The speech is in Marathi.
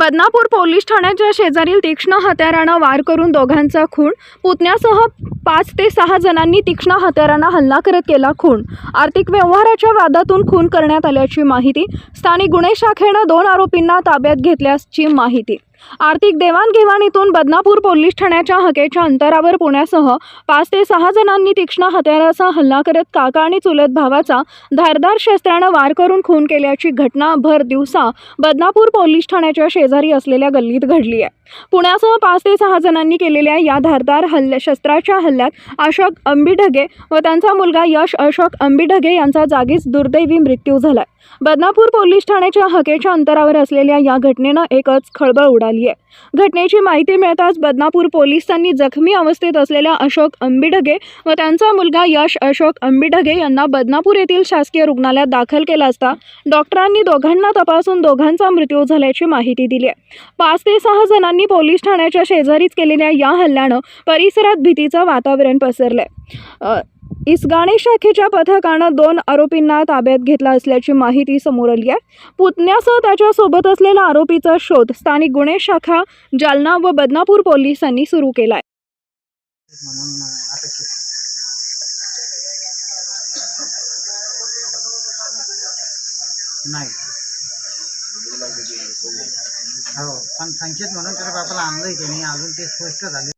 बदनापूर पोलीस ठाण्याच्या शेजारील तीक्ष्ण हत्यारानं वार करून दोघांचा खून पुतण्यासह पाच ते सहा जणांनी तीक्ष्ण हत्यारानं हल्ला करत केला खून. आर्थिक व्यवहाराच्या वादातून खून करण्यात आल्याची माहिती स्थानिक गुन्हे शाखेनं दोन आरोपींना ताब्यात घेतल्याची माहिती. आर्थिक देवाणघेवाणीतून बदनापूर पोलीस ठाण्याच्या हकेच्या अंतरावर पुण्यासह पाच ते सहा जणांनी तीक्ष्ण हत्याराचा हल्ला करत काका आणि चुलत भावाचा धारदार शस्त्रानं वार करून खून केल्याची घटना भर दिवसा बदनापूर पोलीस ठाण्याच्या शेजारी असलेल्या गल्लीत घडली आहे. पुण्यासह पाच ते सहा जणांनी केलेल्या या धारदार हल्ल्या शस्त्राच्या हल्ल्यात अशोक अंबिढगे व त्यांचा मुलगा यश अशोक अंबिढगे यांचा जागीच दुर्दैवी मृत्यू झाला बदनापूर पोलीस ठाण्याच्या हकेच्या अंतरावर असलेल्या या घटनेनं एकच खळबळ उडाली. आहे. घटनेची माहिती मिळताच बदनापूर पोलिसांनी जखमी अवस्थेत असलेल्या अशोक अंबिढगे व त्यांचा मुलगा यश अशोक अंबिढगे यांना बदनापूर येथील शासकीय रुग्णालयात दाखल केला असता डॉक्टरांनी दोघांना तपासून दोघांचा मृत्यू झाल्याची माहिती दिली आहे. पाच ते सहा जणांनी पोलीस ठाण्याच्या शेजारीच केलेल्या या हल्ल्यानं परिसरात भीतीचं वातावरण पसरलंय. इसगाणे शाखेच्या पथकानं दोन आरोपींना ताब्यात घेतला असल्याची माहिती समोर आली आहे. पुतण्यासह त्याच्यासोबत असलेला आरोपीचा शोध स्थानिक गुन्हे शाखा जालना व बदनापूर पोलिसांनी सुरू केला आहे म्हणून नाही. हो पण म्हणून त्याच्या बापाला आणलंय त्यांनी. अजून ते स्पष्ट झाले